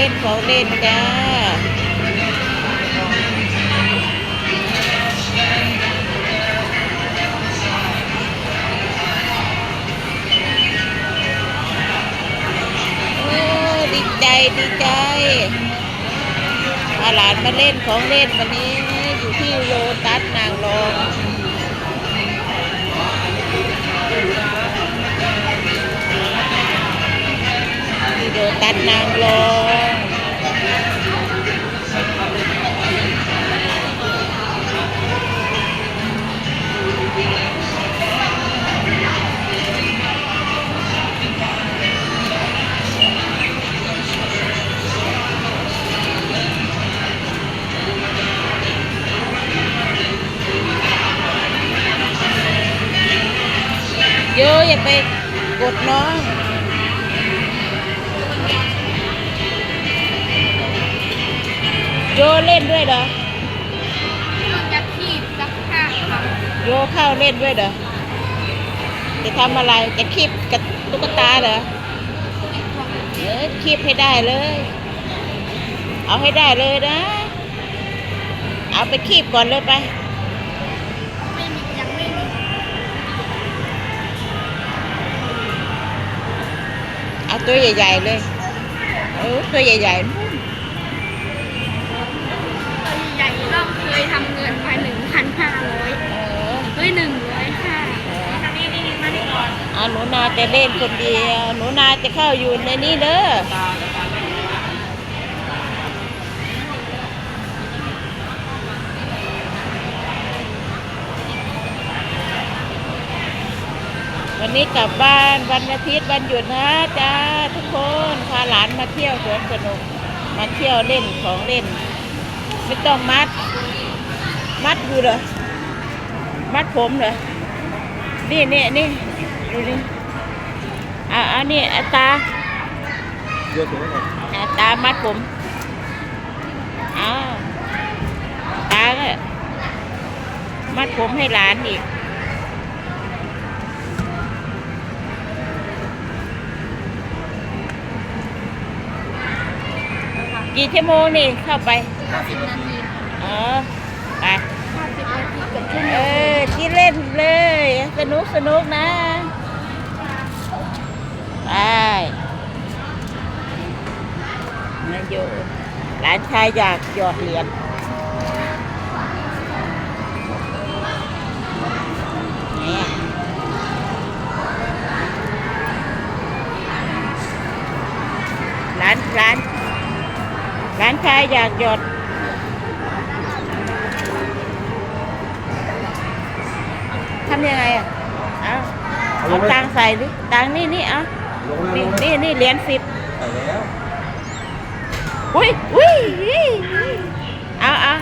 เล่นของเล่นจ้าโอ้ดีใจดีใจพาหลานมาเล่นของเล่นวันนี้อยู่ที่โลตัสนางรองโลตัสนางรอง โยอย่าไปกดน้องโยเล่นด้วยเหรอเราจะขีบสักห้าครั้งโยเข้าเล่นด้วยเหรอจะทำอะไรจะคีบกับตุ๊กตาเหรอเออคีบให้ได้เลย เอาให้ได้เลยนะ เอาไปคีบก่อนเลยไป เอาตัวใหญ่ ๆ เลยเออตัวใหญ่ๆนู่นตัวใหญ่ๆเราเคยทำเงินมาหนึ่งพันห้าร้อยเออเฮ้ยหนึ่งร้อยห้าทางนี้นี่มานี่ก่อนเอาหนูนาจะเล่นคนเดียว หนูนาจะเข้าอยู่ในนี้เด้อ วันนี้กลับบ้านวันอาทิตย์วันหยุดนะจ้าทุกคนพาหลานมาเที่ยวสวนสนุก มาเที่ยวเล่นของเล่น ไม่ต้องมัด มัดอยู่เหรอมัดผมเหรอนี่นี่นี่ดูนี่อ่าอันนี้อะตาเยอะสุดแล้วครับอะตามัดผมอ้าวตาก็มัดผมให้หลานอีก กี่ชั่วโมงนี่เข้าไปห้าสินาทีอ๋อ ไปห้าสินาทีเกือบชั่วโมเองอที่เล่นเลย สนุกสนุกนะ ไปนาอยโยหลานชายอยากหยอดเหรียญเนี่ยหลานหลานานชายอยากหยอดทำยังไงอะ เอาเอาตังค์ใส่ดิตังค์นี่นี่เอาลงแล้วนี่ลงแล้วนี่นี่เหรียญสิบใส่แล้วอุ้ยอุ้ยอุ้ยเอาเอา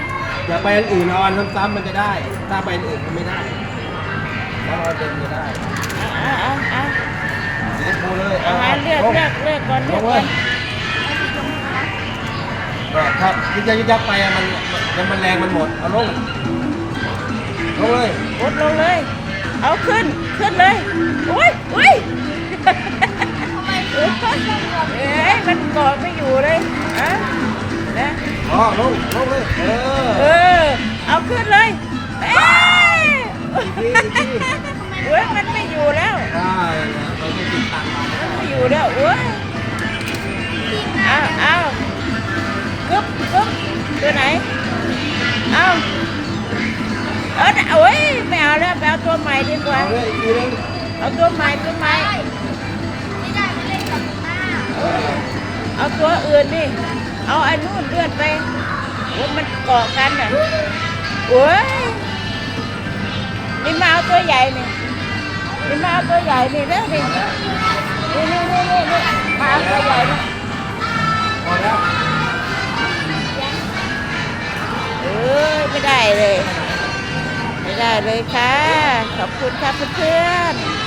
อย่าไปอันอื่นเอาอันซ้ำๆมันจะได้ ถ้าไปอันอื่นมันไม่ได้ถ้าเราเดินจะได้เอาเอาเอาเลี้ยงปูเลยเอามาเลือกลงเลือกเลือกก่อนลเลือกงเลก่อยน ก็ถ้ายึกยักยึกยักไปอะมันมันมันแรงมันหมดเอาลงลงเลยกดลงเลย เอาขึ้น ขึ้นเลย อุ้ยอุ้ยเอ้ยมันเกาะไม่อยู่เลยอะนะอ๋อลงลงเลย เออ เออ เอาขึ้นเลยเอ้ยอีกทีอีกทีเว้ยมันไม่อยู่แล้วได้เราต้องติดตังค์มามันไม่อยู่แล้วเว้ย ตัวใหม่ดีกว่าเอาเลยอีกทีนึงเอาตัวใหม่ตัวใหม่ไม่ได้ไม่เล่นกับหน้าเอาตัวอื่นดิเอาอันนู้นเลื่อนไปโอ้ยมันเกาะกันอะโอ้ยนี่มาเอาตัวใหญ่นี่นี่มาเอาตัวใหญ่นี่แล้วดินี่นี่นี่นี่นี่มาเอาตัวใหญ่นี่พอแล้วเออไม่ได้เลยไม่ ได้เลยค่ะ ขอบคุณค่ะเพื่อนๆ